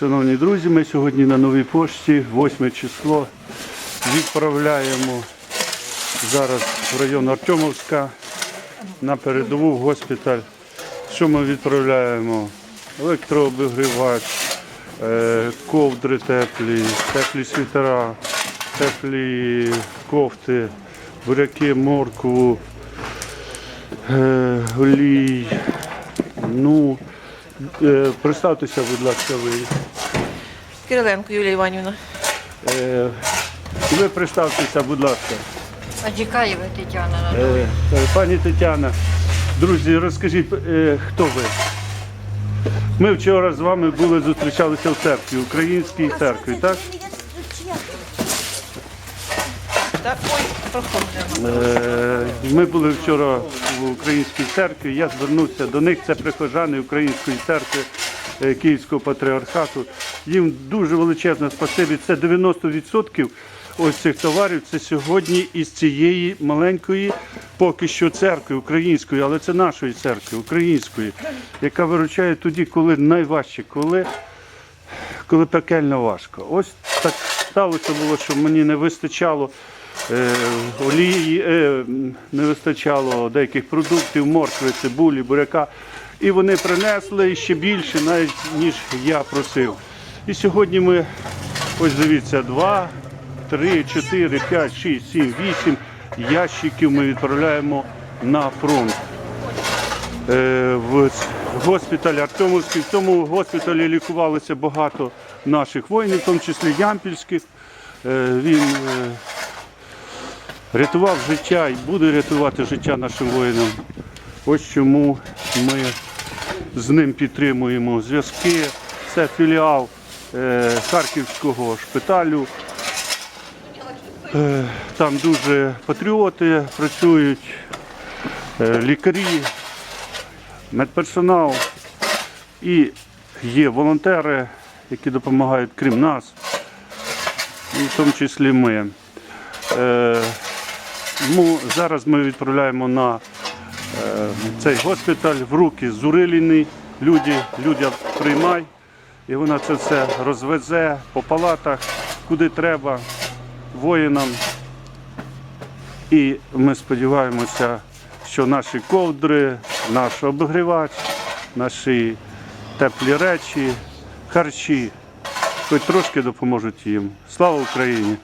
Шановні друзі, ми сьогодні на новій пошті, 8 число. Відправляємо зараз в район Артемовська на передову в госпіталь. Що ми відправляємо? Електрообігрівач, е, ковдри теплі, теплі світера, теплі кофти, буряки, моркву, е, олій. Ну, е, представтеся, будь ласка, ви. Кириленко Юлія Іванівна. Е, Ви представтеся, будь ласка. Аджикаєва Тетяна Анатоліївна. е, Пані Тетяна, друзі, розкажіть, е, хто ви? Ми вчора з вами були, зустрічалися в церкві, українській церкві, так? Так, ой, проходимо. Е, Ми були вчора в українській церкві. Я звернувся до них. Це прихожани української церкви е, Київського патріархату. Їм дуже величезне спасибі. Це 90% ось цих товарів. Це сьогодні із цієї маленької, поки що церкви української, але це нашої церкви, української, яка виручає тоді, коли найважче, коли коли пекельно важко. Ось так сталося було, що мені не вистачало е, олії, е, не вистачало деяких продуктів, моркви, цибулі, буряка. І вони принесли ще більше, навіть ніж я просив. І сьогодні ми, ось дивіться, два, три, чотири, п'ять, шість, сім, вісім ящиків ми відправляємо на фронт е, в госпіталь Артемовський. В цьому госпіталі лікувалися багато наших воїнів, в тому числі Ямпільських. Е, Він е, рятував життя і буде рятувати життя нашим воїнам. Ось чому ми з ним підтримуємо зв'язки. Це філіал Харківського шпиталю. Е, Там дуже патріоти працюють, е, лікарі, медперсонал і є волонтери, які допомагають крім нас, і в тому числі ми. Е, ну, зараз ми відправляємо на е, цей госпіталь в руки Зуриліни. Люди, людям приймай, і вона це все розвезе по палатах, куди треба, воїнам. І ми сподіваємося, що наші ковдри, наш обгрівач, наші теплі речі, харчі хоч трошки допоможуть їм. Слава Україні!